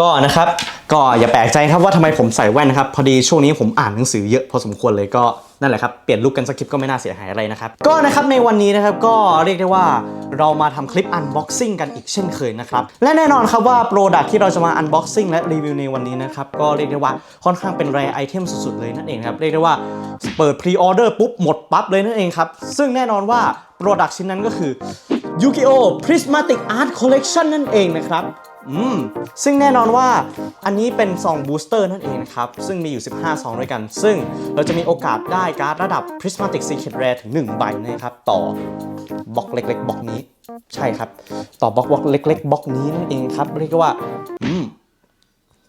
ก็นะครับก็อย่าแปลกใจครับว่าทำไมผมใส่แว่นนะครับ พอดีช่วงนี้ผมอ่านหนังสือเยอะพอสมควรเลยก็นั่นแหละครับ เปลี่ยนลุคกันสักคลิปก็ไม่น่าเสียหายอะไรนะครับ ก็นะครับในวันนี้นะครับก็เรียกได้ว่าเรามาทำคลิป unboxing กันอีกเช่นเคยนะครับ และแน่นอนครับว่าโปรดักที่เราจะมา unboxing และรีวิวในวันนี้นะครับ ก็เรียกได้ว่าค่อนข้างเป็นแรไอเทมสุดๆเลยนั่นเองครับ เรียกได้ว่าเปิดพรีออเดอร์ปุ๊บหมดปั๊บเลยนั่นเองครับ ซึ่งแน่นอนว่าโปรดักชิ้นนั้นก็คือ Yu-Gi-Oh! Prismatic Art Collection นั่นเองนะครับ ซึ่งแน่นอนว่าอันนี้เป็นซองบูสเตอร์นั่นเองนะครับ ซึ่งมีอยู่ 15 ซองด้วยกัน ซึ่งเราจะมีโอกาสได้การ์ดระดับ Prismatic Secret Rare ถึง 1 ใบนะครับ ต่อบล็อกเล็กๆบล็อกนี้ ใช่ครับ ต่อบล็อกบล็อกเล็กๆบล็อกนี้นั่นเองครับ เรียกว่า อืม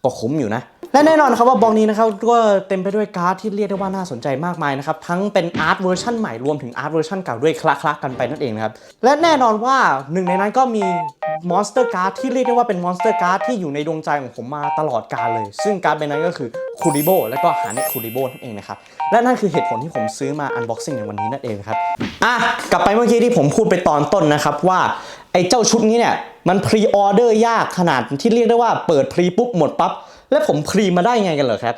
ก็คุ้มอยู่นะ และแน่นอนครับว่าบล็อกนี้นะครับก็เต็มไปด้วยการ์ดที่เรียกได้ว่าน่าสนใจมากมายนะครับทั้งเป็นอาร์ตเวอร์ชันใหม่รวมถึงอาร์ตเวอร์ชันเก่าด้วยคละๆกันไปนั่นเองนะครับและแน่นอนว่าหนึ่งในนั้นก็มีมอนสเตอร์การ์ดที่เรียกได้ว่าเป็นมอนสเตอร์การ์ดที่อยู่ในดวงใจของผมมาตลอดกาลเลย ซึ่งการ์ดใบนั้นก็คือคูริโบและก็ฮาเนคูริโบนั่นเองนะครับและนั่นคือเหตุผลที่ผมซื้อมาอันบ็อกซิ่งในวันนี้นั่นเองครับอะกลับไปเมื่อกี้ที่ผมพูดไปตอนต้นนะครับว่าไอ้เจ้าชุดนี้เนี่ย มันพรีออเดอร์ยากขนาดที่เรียกได้ว่าเปิดพรีปุ๊บหมดปั๊บแล้วผมพรีมาได้ไงกันเหรอครับ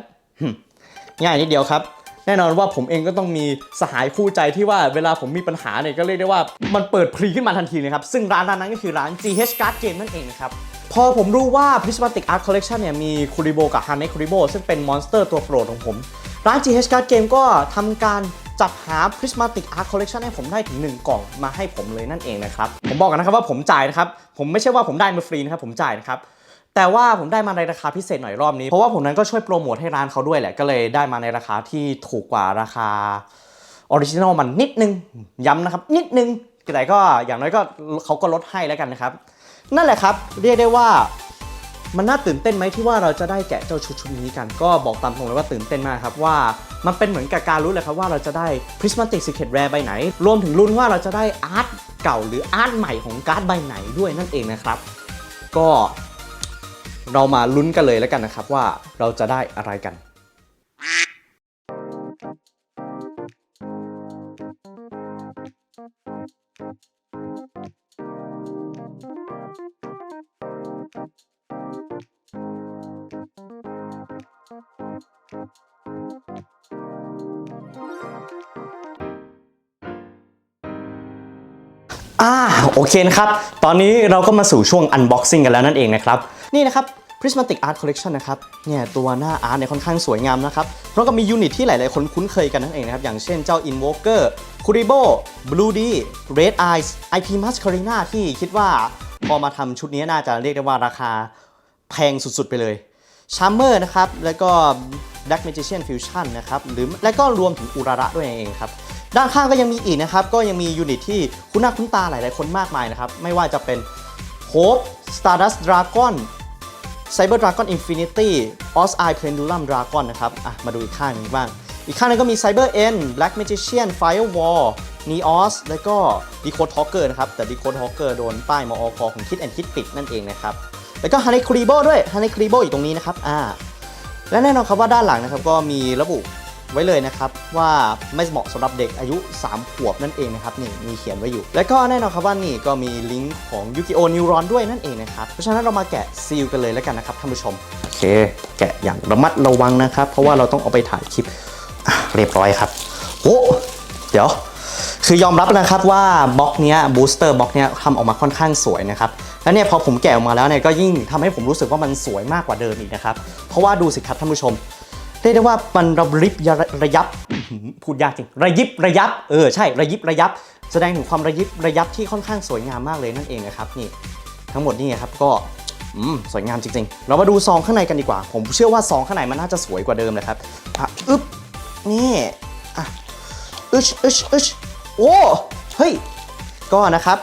ง่ายนิดเดียวครับ แน่นอนว่าผมเองก็ต้องมีสหายคู่ใจที่ว่าเวลาผมมีปัญหาเนี่ยก็เรียกได้ว่ามันเปิดพรีขึ้นมาทันทีเลยครับ ซึ่งร้านร้านนั้นก็คือร้าน GH Card Game นั่นเองครับพอผมรู้ว่า Prismatic Art Collection เนี่ยมีคูริโบกับฮา n เ k คูริโบซึ่งเป็นมอนสเตอร์ตัวโปรดของผม ร้าน GH Card Game ก็ทำการ จัดหา Prismatic Art Collection ให้ผมได้ถึง 1 กล่องมาให้ผมเลยนั่นเองนะครับ ผมบอกกันนะครับว่าผมจ่ายนะครับ ผมไม่ใช่ว่าผมได้มาฟรีนะครับ ผมจ่ายนะครับ แต่ว่าผมได้มาในราคาพิเศษหน่อยรอบนี้ เพราะว่าผมนั้นก็ช่วยโปรโมทให้ร้านเขาด้วยแหละ ก็เลยได้มาในราคาที่ถูกกว่าราคาออริจินอลมันนิดนึง ย้ำนะครับ นิดนึงแต่ก็อย่างน้อยก็เขาก็ลดให้แล้วกันนะครับ นั่นแหละครับ เรียกได้ว่ามันน่าตื่นเต้นไหมที่ว่าเราจะได้แกะเจ้าชุดชุดนี้กัน ก็บอกตามตรงเลยว่าตื่นเต้นมากครับว่า มันเป็นเหมือนกับการรู้เลยครับว่าเราจะได้ Prismatic Secret Rare ใบไหน รวมถึงรุ่นว่าเราจะได้อาร์ตเก่าหรืออาร์ตใหม่ของการ์ดใบไหนด้วยนั่นเองนะครับ ก็เรามาลุ้นกันเลยแล้วกันนะครับว่าเราจะได้อะไรกัน อ่าโอเคนะครับ ตอนนี้เราก็มาสู่ช่วง unboxing กันแล้วนั่นเองนะครับ นี่นะครับ Prismatic Art Collection นะครับ เนี่ยตัวหน้าอาร์ตเนี่ยค่อนข้างสวยงามนะครับ เพราะก็มียูนิตที่หลาย ๆ คนคุ้นเคยกันนั่นเองนะครับ อย่างเช่นเจ้า Invoker Kuribo Blue D Red Eyes IP Masquerina ที่คิดว่าพอมาทำชุดนี้น่าจะเรียกได้ว่าราคาแพงสุด ๆ ไปเลย Charmer นะครับ แล้วก็ Black Magician Fusion นะครับหรือแล้วก็รวมถึงอุระระด้วยเองครับด้านข้างก็ยังมีอีกนะครับ ก็ยังมียูนิตที่คุ้นหน้าคุ้นตาหลาย ๆ คนมากมายนะครับ ไม่ว่าจะเป็น Hope Stardust Dragon Cyber Dragon Infinity Oz Eye Pendulum Dragon นะครับอะมาดูอีกข้างนึงบ้าง อีกข้างนึงก็มี Cyber N Black Magician Firewall Neos แล้วก็ Decode Talker นะครับ แต่ Decode Talker โดนป้ายมอคของ Kid and Kid ปิดนั่นเองนะครับ แล้วก็ Honey c r i b o ด้วย Honey c r i b o อยู่ตรงนี้นะครับอ่า และแน่นอนครับว่าด้านหลังนะครับก็มีระบุไว้เลยนะครับว่าไม่เหมาะสำหรับเด็กอายุ 3 ขวบนั่นเองนะครับนี่มีเขียนไว้อยู่ และก็แน่นอนครับว่านี่ก็มีลิงก์ของ Yu-Gi-Oh! Neuron ด้วยนั่นเองนะครับ เพราะฉะนั้นเรามาแกะซีลกันเลยแล้วกันนะครับท่านผู้ชม โอเค แกะอย่างระมัดระวังนะครับ เพราะว่าเราต้องเอาไปถ่ายคลิปเรียบร้อยครับโอ้เดี๋ยว คือยอมรับนะครับว่าบล็อกเนี้ยบูสเตอร์บล็อกเนี้ยทำออกมาค่อนข้างสวยนะครับแล้วเนี่ยพอผมแกะออกมาแล้วเนี่ยก็ยิ่งทำให้ผมรู้สึกว่ามันสวยมากกว่าเดิมอีกนะครับ เพราะว่าดูสิครับท่านผู้ชมเรียกได้ว่ามันระริบระยับพูดยากจริง ระยิบระยับเออใช่ระยิบระยับ แสดงถึงความระยิบระยับที่ค่อนข้างสวยงามมากเลยนั่นเองนะครับนี่ทั้งหมดนี่ครับก็สวยงามจริงๆ เรามาดูซองข้างในกันดีกว่า ผมเชื่อว่าซองข้างในมันน่าจะสวยกว่าเดิมเลยครับอะอึ๊บนี่อะอึชอึชอึชโอ้เฮ้ยก็นะครับ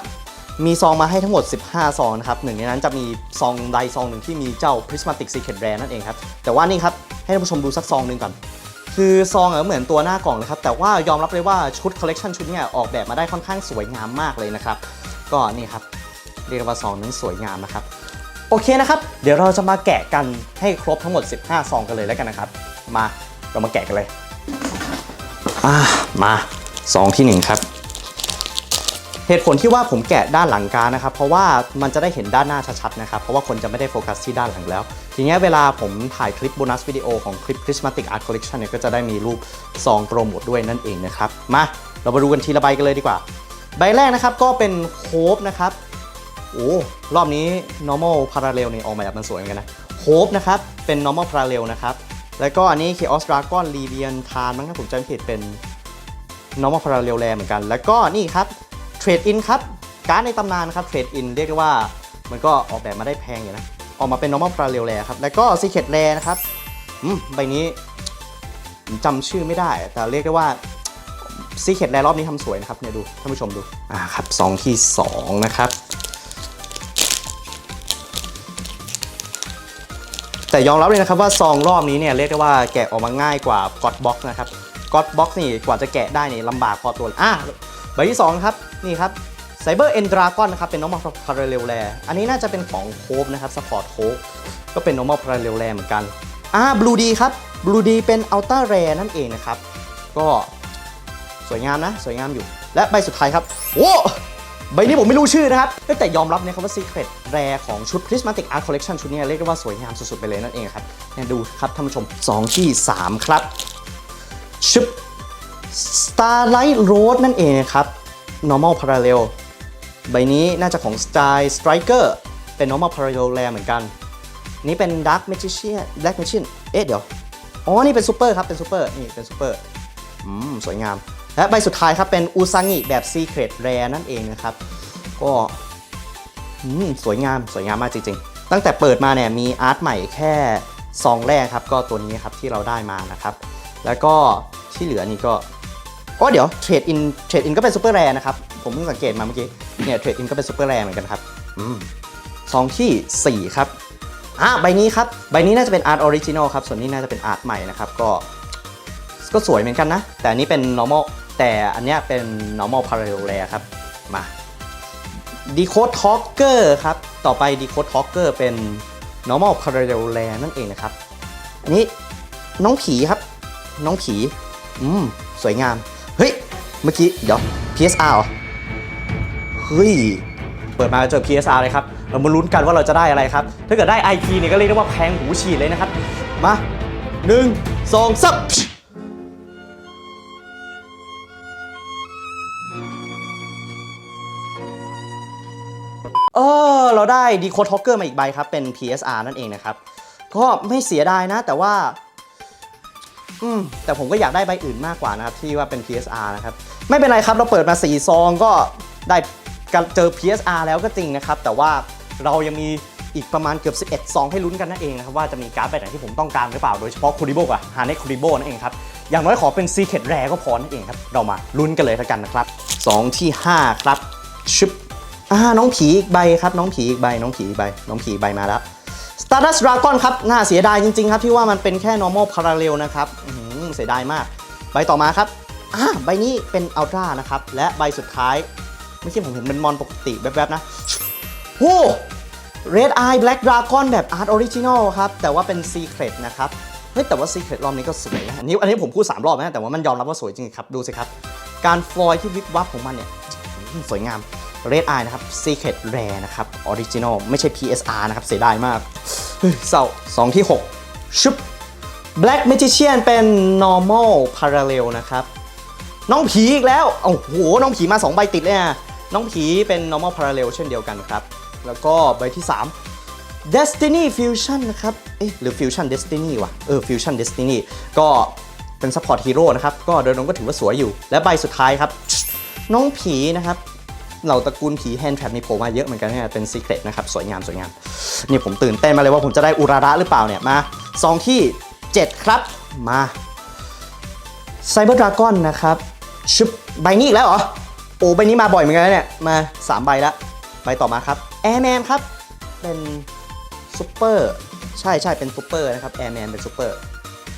มีซองมาให้ทั้งหมด 15 ซองนะครับหนึ่งในนั้นจะมีซองใดซองหนึ่งที่มีเจ้า Prismatic Secret Rare นั่นเองครับ แต่ว่านี่ครับ ให้ท่านผู้ชมดูสักซองหนึ่งก่อน คือซองเหมือนตัวหน้ากล่องเลยครับ แต่ว่ายอมรับเลยว่าชุดคอลเลกชันชุดนี้ออกแบบมาได้ค่อนข้างสวยงามมากเลยนะครับ ก็นี่ครับ เรียกว่าซองนั้นสวยงามนะครับ โอเคนะครับ เดี๋ยวเราจะมาแกะกันให้ครบทั้งหมด 15 ซองกันเลยแล้วกันนะครับ มา เรามาแกะกันเลย อ่า มาซองที่หนึ่งครับ เหตุผลที่ว่าผมแกะด้านหลังการนะครับ เพราะว่ามันจะได้เห็นด้านหน้าชัดๆนะครับ เพราะว่าคนจะไม่ได้โฟกัสที่ด้านหลังแล้ว ทีนี้เวลาผมถ่ายคลิปโบนัสวิดีโอของคลิป Prismatic Art Collection เนี่ยก็จะได้มีรูปซองโปรโมทด้วยนั่นเองนะครับ มาเรามาดูกันทีละใบกันเลยดีกว่า ใบแรกนะครับก็เป็นโคบนะครับโอ้รอบนี้ normal parallel นี่ออกมาแบบมันสวยเหมือนกันนะโคบนะครับเป็น normal parallel นะครับแล้วก็อันนี้ Chaos Dragon l e v i a n t a n มั้งถ้าผมจำผิดเป็น normal parallel rare เหมือนกัน แล้วก็นี่ครับ trade in ครับการ์ดในตำนานนะครับ trade in เรียกว่ามันก็ออกแบบมาได้แพงอยู่นะ ออกมาเป็น normal parallel rare ครับ แล้วก็ secret rare นะครับอืมใบนี้จำชื่อไม่ได้ แต่เรียกได้ว่า secret rare รอบนี้ทำสวยนะครับเนี่ยดูท่านผู้ชมดูอ่าครับซองที่ 2 นะครับ แต่ยอมรับเลยนะครับว่าซองรอบนี้เนี่ยเรียกได้ว่าแกะออกมาง่ายกว่า God Box นะครับ God Box นี่กว่าจะแกะได้นี่ลำบากพอตัวอะ ใบที่ 2 ครับ นี่ครับ Cyber End Dragon นนะครับเป็น normal parallel rare อันนี้น่าจะเป็นของโคบนะครับ support โคบก็เป็น normal parallel rare เหมือนกันอ่า Blue D ครับ Blue D เป็น ultra rare นั่นเองนะครับ ก็สวยงามนะ สวยงามอยู่ และใบสุดท้ายครับโอ้ใบนี้ผมไม่รู้ชื่อนะครับ แต่ยอมรับนะครับว่า Secret Rare ของชุด Prismatic Art Collection ชุดนี้เรียกได้ว่าสวยงามสุดๆ ไปเลยนั่นเองครับเนี่ยดูครับท่านผู้ชม 2 ที่ 3 ครับ ชึบ Starlight Road นั่นเองครับ normal parallel ใบนี้น่าจะของ Style Striker เป็น normal parallel rare เหมือนกัน นี่เป็น Dark Magician Black Magician เอ๊ะเดี๋ยว อ๋อ นี่เป็นซูเปอร์ครับ เป็นซูเปอร์ นี่เป็นซูเปอร์ อืม สวยงาม และใบสุดท้ายครับ เป็นอูซางิแบบ Secret Rare นั่นเองนะครับ ก็อืม สวยงาม สวยงามมากจริงๆ ตั้งแต่เปิดมาเนี่ย มีอาร์ตใหม่แค่ซองแรกครับ ก็ตัวนี้ครับที่เราได้มานะครับ แล้วก็ที่เหลือนี่ก็ อ๋อเดี๋ยวเทรดอินเทรดอินก็เป็นซูเปอร์แร์นะครับ ผมเพิ่งสังเกตมาเมื่อกี้ เนี่ยเทรดอินก็เป็นซูเปอร์แร์เหมือนกันครับอืมซองที่ 4 ครับอะใบนี้ครับ ใบนี้น่าจะเป็นอาร์ตออริจินอลครับ ส่วนนี้น่าจะเป็นอาร์ตใหม่นะครับ ก็ ก็สวยเหมือนกันนะ แต่อันนี้เป็น normal แต่อันเนี้ยเป็น normal parallel rare ครับ มา decode talker ครับ ต่อไป decode talker เป็น normal parallel rare นั่นเองนะครับ อันนี้น้องผีครับ น้องผี อืม สวยงาม เมื่อกี้ เดี๋ยว PSR เหรอเฮ้ย เปิดมาเจอ PSR เลยครับ เรามาลุ้นกันว่าเราจะได้อะไรครับ ถ้าเกิดได้ IP เนี่ยก็เรียกได้ว่าแพงหูฉีดเลยนะครับ มาหนึ่งสองสามเออเราได้ Decode Talker มาอีกใบครับ เป็น PSR นั่นเองนะครับ ก็ไม่เสียดายนะ แต่ว่า อืมแต่ผมก็อยากได้ใบอื่นมากกว่านะครับที่ว่าเป็น PSR นะครับ ไม่เป็นไรครับเราเปิดมา4ซองก็ได้เจอ PSR แล้วก็จริงนะครับ แต่ว่าเรายังมีอีกประมาณเกือบ 11 ซองให้ลุ้นกันนั่นเองนะครับ ว่าจะมีการ์ดใบไหนที่ผมต้องการหรือเปล่า โดยเฉพาะคูริโบกับฮาเนคูริโบนั่นเองครับ อย่างน้อยขอเป็น Secret Rare ก็พอนั่นเองครับ เรามาลุ้นกันเลยแล้วกันนะครับ2ที่ 5 ครับชึบอ่าน้องผีอีกใบครับ น้องผีอีกใบ น้องผีอีกใบ น้องผีอีกใบมาแล้ว Stardust Dragon ครับ น่าเสียดายจริง ๆ ครับ ที่ว่ามันเป็นแค่ normal parallel นะครับเสียดายมาก ใบต่อมาครับอ่าใบนี้เป็น Ultra นะครับ และใบสุดท้าย ไม่ใช่ผมเห็นเป็นมอนปกติแวบๆนะโอ้ Red Eye Black Dragon แบบ Art Original ครับ แต่ว่าเป็น Secret นะครับเฮ้ยแต่ว่า Secret รอบนี้ก็สวยนะอันนี้อันนี้ผมพูด 3 รอบนะแต่ว่ามันยอมรับว่าสวยจริงครับ ดูสิครับ การฟลอยที่วิบวับของมันเนี่ยสวยงาม Red Eye นะครับ Secret Rare นะครับ Original ไม่ใช่ PSR นะครับ เสียดายมากเฮ้ยเศร้า2ที่ 6 ชุบ Black Magician เป็น normal parallel นะครับ น้องผีอีกแล้ว โอ้โห น้องผีมา 2 ใบติดเลยนะน้องผีเป็น normal parallel เช่นเดียวกันครับ แล้วก็ใบที่ 3 Destiny Fusion นะครับ เอ๊ะ หรือ Fusion Destiny วะเออ Fusion Destiny ก็เป็น support hero นะครับ ก็โดยรวมก็ถือว่าสวยอยู่ และใบสุดท้ายครับ น้องผีนะครับ เหล่าตระกูลผี Hand Trap นี่โผล่มาเยอะเหมือนกันเนี่ยเป็น Secret นะครับ สวยงามสวยงาม นี่ผมตื่นเต้นมาเลยว่าผมจะได้อุราระหรือเปล่าเนี่ย มาซองที่ 7 ครับ มาไซเบอร์ดราก้อนนะครับชึบใบนี้อีกแล้วเหรอ โอ้ใบนี้มาบ่อยเหมือนกันเนี่ย มา 3 ใบแล้วใบต่อมาครับแอร์แมนครับ เป็นซูเปอร์ใช่ใช่เป็นซูเปอร์นะครับแอร์แมนเป็นซูเปอร์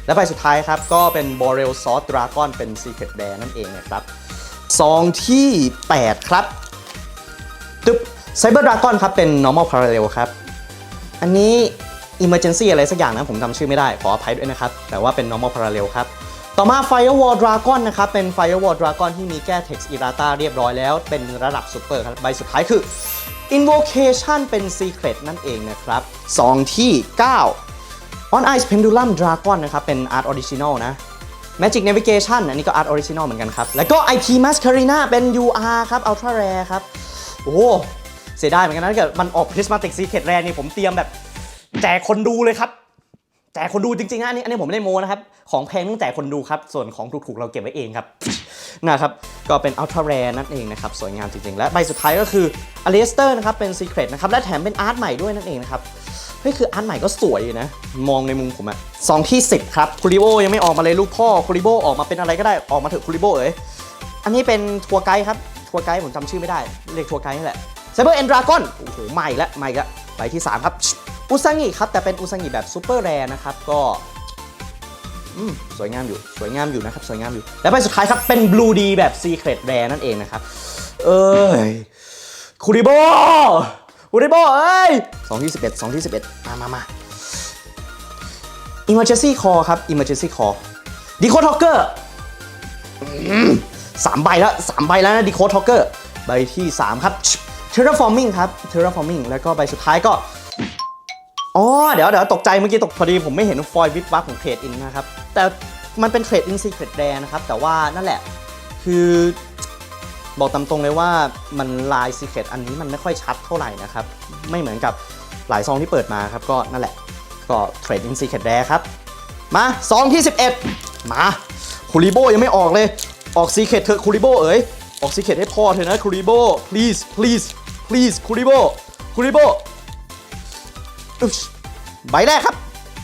และใบสุดท้ายครับ ก็เป็นบอเรลซอสดราก้อนเป็น Secret Bear นั่นเองนะครับซองที่ 8 ครับ ตึ๊บไซเบอร์ดราก้อนครับเป็น normal parallel ครับ อันนี้ emergency อะไรสักอย่างนะผมจำชื่อไม่ได้ขออภัยด้วยนะครับ แต่ว่าเป็น normal parallel ครับ ต่อมา Firewall Dragon นะครับ เป็น Firewall Dragon ที่มีแก้ Text Errata เรียบร้อยแล้ว เป็นระดับ Super ครับ ใบสุดท้ายคือ Invocation เป็น Secret นั่นเองนะครับ 2 ที่ 9 On Ice Pendulum Dragon นะครับ เป็น Art Original นะ Magic Navigation อันนี้ก็ Art Original เหมือนกันครับ แล้วก็ IP Masquerina เป็น UR ครับ Ultra Rare ครับ โอ้โหเสียดายเหมือนกันนะถ้าเกิดมันออก Prismatic Secret Rare นี่ผมเตรียมแบบ แจกคนดูเลยครับ แจกคนดูจริงๆนะอันนี้อันนี้ผมไม่ได้โมนะครับ ของแพงต้องแจกคนดูครับ ส่วนของถูกๆเราเก็บไว้เองครับ นะครับ ก็เป็น Ultra Rare นั่นเองนะครับ สวยงามจริงๆ และใบสุดท้ายก็คือ a l e s t e r นะครับ เป็น Secret นะครับ และแถมเป็นอาร์ตใหม่ด้วยนั่นเองนะครับเฮ้ยคืออาร์ตใหม่ก็สวยนะ มองในมุมผมอะสองที่10ครับคูริโบยังไม่ออกมาเลยลูกพ่อคูริโบออกมาเป็นอะไรก็ได้ออกมาเถอะคูริโบเอ้ยอันนี้เป็นทัวร์ไกด์ครับ ทัวร์ไกด์ผมจำชื่อไม่ได้เรียกทัวร์ไกด์นี่แหละไซเบอร์เอนดรากอนโอ้โหใหม่ละใหม่ละไปที่ 3 ครับ อุซังิครับ แต่เป็นอุซังิแบบซูเปอร์แรนะครับ ก็อืมสวยงามอยู่สวยงามอยู่นะครับ สวยงามอยู่ และไปสุดท้ายครับ เป็นบลูดีแบบซีเครตแรนั่นเองนะครับ เอ้ยคูริโบคูริโบเอ้ยสองที่สิบเอ็ดสองที่สิบเอ็ดมามามาอิมเมอร์เจนซี่คอครับอิมเมอร์เจนซี่คอดีโคทอกเกอร์ 3 ใบแล้ว 3 ใบแล้วนะดีโคดท็อกเกอร์ใบที่ 3 ครับเทอร์ฟอร์มิงครับเทอร์ฟอร์มิงแล้วก็ใบสุดท้ายก็อ๋อเดี๋ยวเดี๋ยวตกใจเมื่อกี้ตกพอดีผมไม่เห็นฟอยล์วิบวับของเทรดอินนะครับ แต่มันเป็นเทรดอินซีเทรดแดนะครับ แต่ว่านั่นแหละคือบอกตามตรงเลยว่ามันลายซีเทรดอันนี้มันไม่ค่อยชัดเท่าไหร่นะครับ ไม่เหมือนกับหลายซองที่เปิดมาครับ ก็นั่นแหละก็เทรดอินซีเทรดแดครับ มาซองที่ 11 มาคุริโบยังไม่ออกเลย ออกซีเครตเถอะคูริโบเอ๋ยออกซีเครตให้พ่อเถอะนะคูริโบ please please please คูริโบคูริโบใบแรกครับ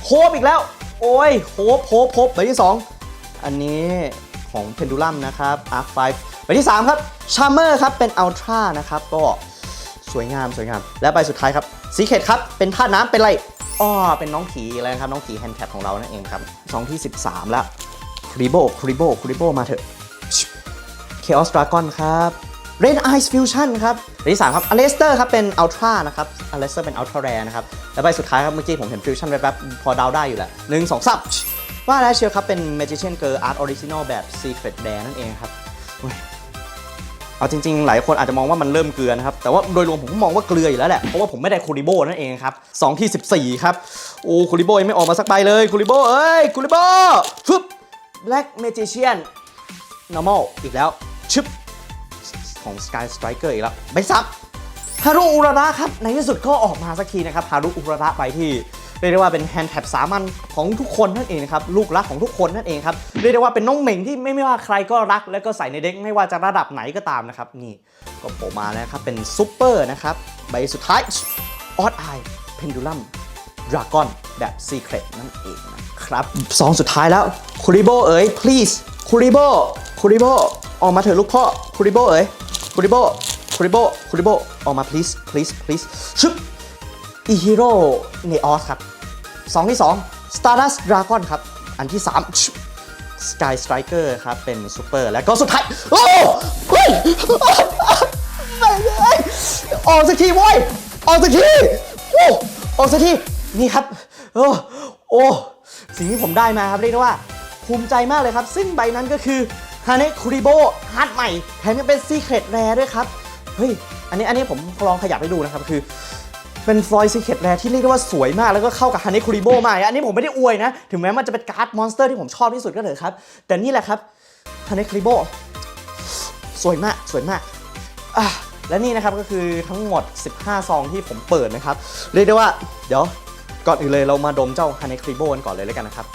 โฮปอีกแล้ว โอ้ยโฮปโฮปโฮปใบที่ 2 อันนี้ของเพนดูลัมนะครับ Arc 5ใบที่ 3 ครับชาร์เมอร์ครับเป็นอัลตร้านะครับ ก็สวยงามสวยงาม และใบสุดท้ายครับซีเคดครับ เป็นธาตุน้ำเป็นอะไรอ้อเป็นน้องผีอะไรนะครับ น้องผีแฮนด์แท็บของเรานั่นเองครับซองที่ 13 แล้วคริโบคริโบคริโบมาเถอะ Chaos Dragon ครับ Red Eyes Fusion ครับที่3ครับ a l e s t e r ครับ เป็น Ultra นะครับ a l e s t e r เป็น Ultra Rare นะครับ และใบสุดท้ายครับ เมื่อกี้ผมเห็น Fusion แวบๆพอเดาได้อยู่แหละหนึ่งสองสับว่าแล้วเชียวครับ เป็น Magician Girl Art Original แบบ Secret Rare นั่นเองครับเอาจริงๆ หลายคนอาจจะมองว่ามันเริ่มเกลือนะครับ แต่ว่าโดยรวมผมก็มองว่าเกลืออยู่แล้วแหละ เพราะว่าผมไม่ได้คูริโบนั่นเองครับสองที่14ครับ โอ้คูริโบยังไม่ออกมาสักใบเลยคูริโบเอ้ยคูริโบฟึบ Black Magician normal อีกแล้ว ชึบของ Sky Striker อีกแล้วใบซับฮารุอุระระครับ ในที่สุดก็ออกมาสักทีนะครับฮารุอุระระใบที่เรียกได้ว่าเป็นแฮนด์แท็บสามัญของทุกคนนั่นเองนะครับลูกรักของทุกคนนั่นเองครับเรียกได้ว่าเป็นน้องเหม่งที่ไม่ไม่ว่าใครก็รัก แล้วก็ใส่ในเด็กไม่ว่าจะระดับไหนก็ตามนะครับนี่ก็โผล่มาแล้วครับเป็นซูเปอร์นะครับใบสุดท้ายออดไอเพนดูลัมดราก้อนแบบซีเครตนั่นเองนะครับสองสุดท้ายแล้วคูริโบเอ๋ย please คูริโบคูริโบ ออกมาเถอะลูกพ่อคูริโบเอ๋ยคูริโบคูริโบคูริโบออกมา please please please ชึบอีฮีโร่เนออสครับสองที่สอง Stardust Dragon ครับ อันที่สาม Sky Striker ครับ เป็นซูเปอร์ และก็สุดท้าย โอ้เฮ้ยไม่เลยออกสักทีเว้ยออกสักทีโอ้ออกสักที นี่ครับ โอ้โอ้สิ่งที่ผมได้มาครับ เรียกได้ว่าภูมิใจมากเลยครับ ซึ่งใบนั้นก็คือ ฮาเนะคุริโบฮาร์ดใหม่ แถมยังเป็นซีเครตแรด้วยครับ เฮ้ย อันนี้อันนี้ผมลองขยับให้ดูนะครับ คือ เป็นฟลอยซีเครตแรที่เรียกได้ว่าสวยมากแล้วก็เข้ากับฮาเนะคุริโบมาก อันนี้ผมไม่ได้อวยนะ ถึงแม้มันจะเป็นการ์ดมอนสเตอร์ที่ผมชอบที่สุดก็เถอะครับ แต่นี่แหละครับฮาเนะคุริโบสวยมากสวยมากอะและนี่นะครับก็คือทั้งหมด 15 ซองที่ผมเปิดนะครับ เรียกได้ว่า เดี๋ยวก่อนอื่นเลยเรามาดมเจ้าฮาเนคริโบกันก่อนเลยแล้วกันนะครับ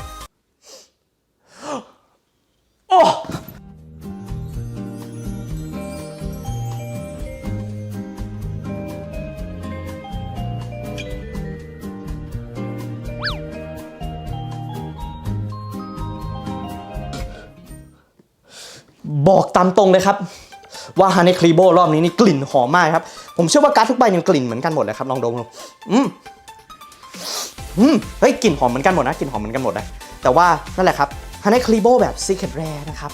บอกตามตรงเลยครับ ว่าฮาเนคริโบรอบนี้นี่กลิ่นหอมมากครับ ผมเชื่อว่าการ์ดทุกใบยังกลิ่นเหมือนกันหมดเลยครับลองดมดูอืมอืมเฮ้ยกลิ่นหอมเหมือนกันหมดนะกลิ่นหอมเหมือนกันหมดนะแต่ว่านั่นแหละครับฮันนี่คลีโบแบบ Secret Rare นะครับ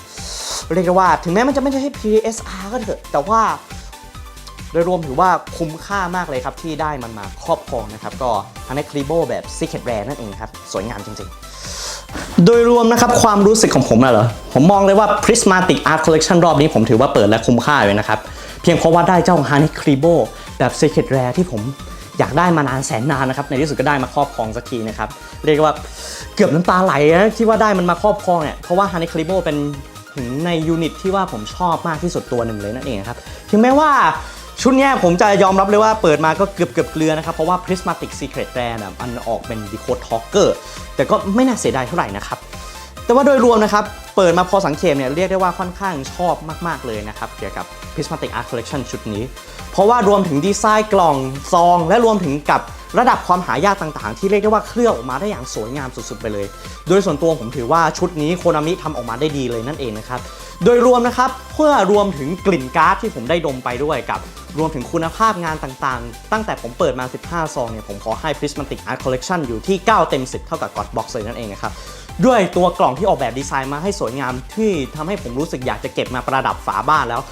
เรียกได้ว่าถึงแม้มันจะไม่ใช่ PSR ก็เถอะ แต่ว่าโดยรวมถือว่าคุ้มค่ามากเลยครับ ที่ได้มันมาครอบครองนะครับ ก็ฮันนี่คลีโบแบบ Secret Rare นั่นเองครับ สวยงามจริงๆ โดยรวมนะครับความรู้สึกของผมอะเหรอ ผมมองเลยว่า Prismatic Art Collection รอบนี้ผมถือว่าเปิดและคุ้มค่าเลยนะครับ เพียงเพราะว่าได้เจ้า h a n e k r i b o แบบ Secret Rare ที่ผมอยากได้มานานแสนนานนะครับ ในที่สุดก็ได้มาครอบครองสักทีนะครับ เรียกว่าเกือบน้ำตาไหลนะที่ว่าได้มันมาครอบครองเนี่ยเพราะว่า h a n e k r i b o เป็นถึงในยูนิตที่ว่าผมชอบมากที่สุดตัวหนึ่งเลยนั่นเองครับถึงแม้ว่า ชุดนี้ผมจะยอมรับเลยว่าเปิดมาก็เกือบเกือบเกลือนะครับ เพราะว่า Prismatic Secret Rare นะมันออกเป็น Decode Talker แต่ก็ไม่น่าเสียดายเท่าไหร่นะครับ แต่ว่าโดยรวมนะครับ เปิดมาพอสังเกตเนี่ยเรียกได้ว่าค่อนข้างชอบมาก ๆ เลยนะครับ เกี่ยวกับ Prismatic Art Collection ชุดนี้ เพราะว่ารวมถึงดีไซน์กล่องซอง และรวมถึงกับ ระดับความหายากต่างๆ ที่เรียกได้ว่าเคลือบออกมาได้อย่างสวยงามสุดๆไปเลย โดยส่วนตัวผมถือว่าชุดนี้โคนามิทำออกมาได้ดีเลยนั่นเองนะครับ โดยรวมนะครับเพื่อรวมถึงกลิ่นก๊าร์ดที่ผมได้ดมไปด้วยกับรวมถึงคุณภาพงานต่างๆ ตั้งแต่ผมเปิดมา 15 ซองเนี่ย ผมขอให้ Prismatic Art Collection อยู่ที่ 9 เต็ม 10 เท่ากับ God Box เลยนั่นเองนะครับ ด้วยตัวกล่องที่ออกแบบดีไซน์มาให้สวยงามที่ทำให้ผมรู้สึกอยากจะเก็บมาประดับฝาบ้านแล้ว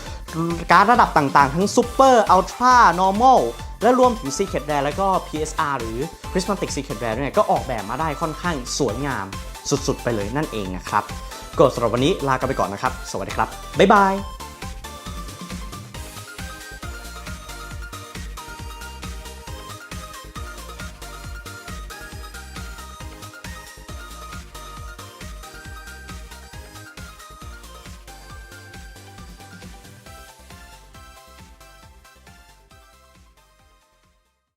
การระดับต่างๆ ทั้ง Super Ultra Normal และรวมถึง Secret Rare แล้วก็ PSR หรือ Prismatic Secret Rare เนี่ยก็ออกแบบมาได้ค่อนข้างสวยงามสุดๆ ไปเลยนั่นเองนะครับ ก็สำหรับวันนี้ลากันไปก่อนนะครับ สวัสดีครับ บ๊ายบาย